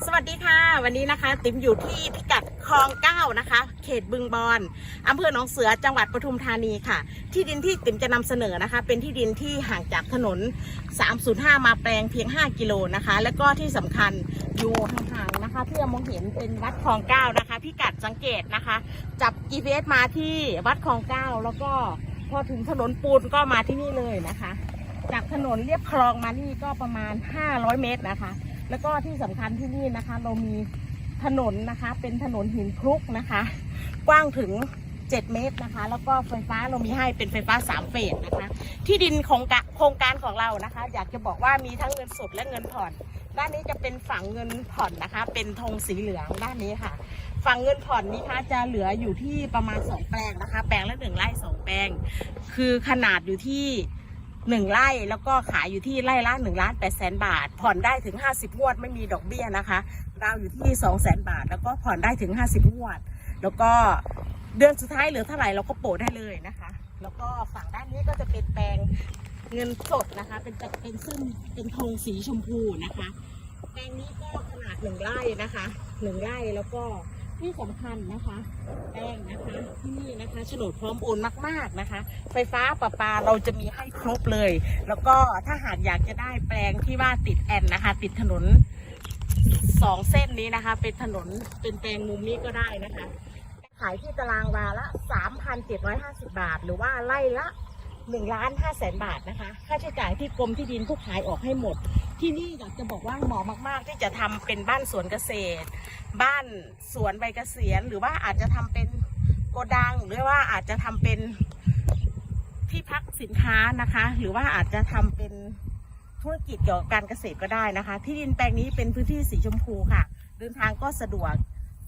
สวัสดีค่ะ วันนี้นะคะ ติ๋มอยู่ที่พิกัดคลองเก้านะคะ เขตบึงบอนอำเภอหนองเสือจังหวัดปทุมธานีค่ะ ที่ดินที่ติ๋มจะนำเสนอนะคะ เป็นที่ดินที่ห่างจากถนน 305 มาแปลงเพียง 5 กิโลนะคะ แล้วก็ที่สำคัญอยู่ห่างๆนะคะที่เรามองเห็นเป็นวัดคลองเก้านะคะพิกัดสังเกตนะคะ จับ GPS มาที่วัดคลองเก้าแล้วก็พอถึงถนนปูนก็มาที่นี่เลยนะคะ จากถนนเรียบคลองมานี่ก็ประมาณ 500 เมตรนะคะ แล้วก็ที่สำคัญที่นี่นะคะ เรามีถนนนะคะ เป็นถนนหินคลุกนะคะ กว้างถึง 7 เมตรนะคะ แล้วก็ไฟฟ้าเรามีให้เป็นไฟฟ้า 3 เฟสนะคะ ที่ดินโครงกะโครงการของเรานะคะ อยากจะบอกว่ามีทั้งเงินสดและเงินผ่อน ด้านนี้จะเป็นฝั่งเงินผ่อนนะคะ เป็นธงสีเหลืองด้านนี้ค่ะฝั่งเงินผ่อนนี้คะจะเหลืออยู่ที่ประมาณ 2 แปลงนะคะ แปลงละหนึ่งไร่สองแปลง คือขนาดอยู่ที่ หนึ่งไร่แล้วก็ขายอยู่ที่ไร่ละหนึ่งล้านแปดแสนบาท ผ่อนได้ถึงห้าสิบงวดไม่มีดอกเบี้ยนะคะดาวอยู่ที่สองแสนบาท แล้วก็ผ่อนได้ถึงห้าสิบงวด แล้วก็เดือนสุดท้ายเหลือเท่าไหร่เราก็โปะได้เลยนะคะ แล้วก็ฝั่งด้านนี้ก็จะเป็นแปลงเงินสดนะคะ เป็นเป็นซึ่งเป็นธงสีชมพูนะคะ แปลงนี้ก็ขนาดหนึ่งไร่นะคะหนึ่งไร่แล้วก็ ที่สำคัญนะคะแป้งนะคะที่นี่นะคะโฉนดพร้อมโอนมาก ๆนะคะ ไฟฟ้าประปาเราจะมีให้ครบเลย แล้วก็ถ้าหากอยากจะได้แปลงที่ว่าติดแอนนะคะ ติดถนนสองเส้นนี้นะคะ เป็นถนนเป็นแปลงมุมนี้ก็ได้นะคะ ขายที่ตารางวาละ 3,750 บาท หรือว่าไล่ละ1ล้าน5แสนบาทนะคะ ค่าใช้จ่ายที่กรมที่ดินผู้ขายออกให้หมด ที่นี่อยากจะบอกว่าเหมาะมาก ๆ ที่จะทำเป็นบ้านสวนเกษตร บ้านสวนใบเกษียณหรือว่าอาจจะทำเป็นโกดังหรือว่าอาจจะทำเป็นที่พักสินค้านะคะ หรือว่าอาจจะทำเป็นธุรกิจเกี่ยวกับการเกษตรก็ได้นะคะ ที่ดินแปลงนี้เป็นพื้นที่สีชมพูค่ะ เดินทางก็สะดวก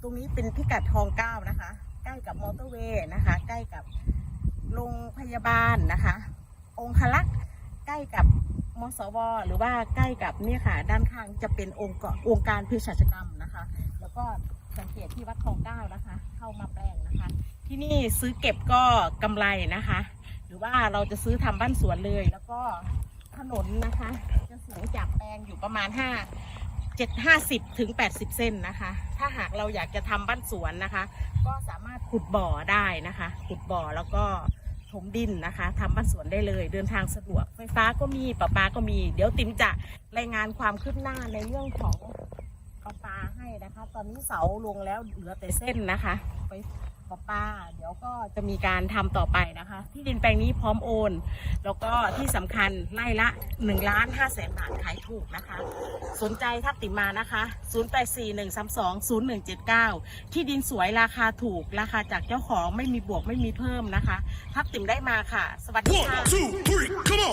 ตรงนี้เป็นพิกัดคลองเก้านะคะ ใกล้กับมอเตอร์เวย์นะคะ ใกล้กับโรงพยาบาลนะคะ องคลักษ์ใกล้กับ มสว หรือว่าใกล้กับเนี่ยค่ะ ด้านข้างจะเป็นองค์กรองค์การเภสัชกรรมนะคะ แล้วก็สังเกตที่วัดคลองเก้านะคะ เข้ามาแปลงนะคะ ที่นี่ซื้อเก็บก็กำไรนะคะ หรือว่าเราจะซื้อทำบ้านสวนเลย แล้วก็ถนนนะคะ จะสูงจากแปลงอยู่ประมาณห้าเจ็ดห้าสิบถึงแปดสิบเซนนะคะ ถ้าหากเราอยากจะทำบ้านสวนนะคะ ก็สามารถขุดบ่อได้นะคะ ขุดบ่อแล้วก็ ถมดินนะคะทำบ้านสวนได้เลย เดินทางสะดวก ไฟฟ้าก็มีประปาก็มี เดี๋ยวติ๋มจะรายงานความคืบหน้าในเรื่องของประปาให้นะคะ ตอนนี้เสาลงแล้วเหลือแต่เส้นนะคะไป กับป้า เดี๋ยวก็จะมีการทำต่อไปนะคะ ที่ดินแปลงนี้พร้อมโอน แล้วก็ที่สำคัญไร่ละ1นึ่งล้านห้าแสนบาทขายถูกนะคะ สนใจทักติมานะคะ 0 8 4 1 3 2 0 1 7 9 ที่ดินสวยราคาถูก ราคาจากเจ้าของไม่มีบวกไม่มีเพิ่มนะคะ ทักติมได้มาค่ะ สวัสดีค่ะ One, two, three, come on.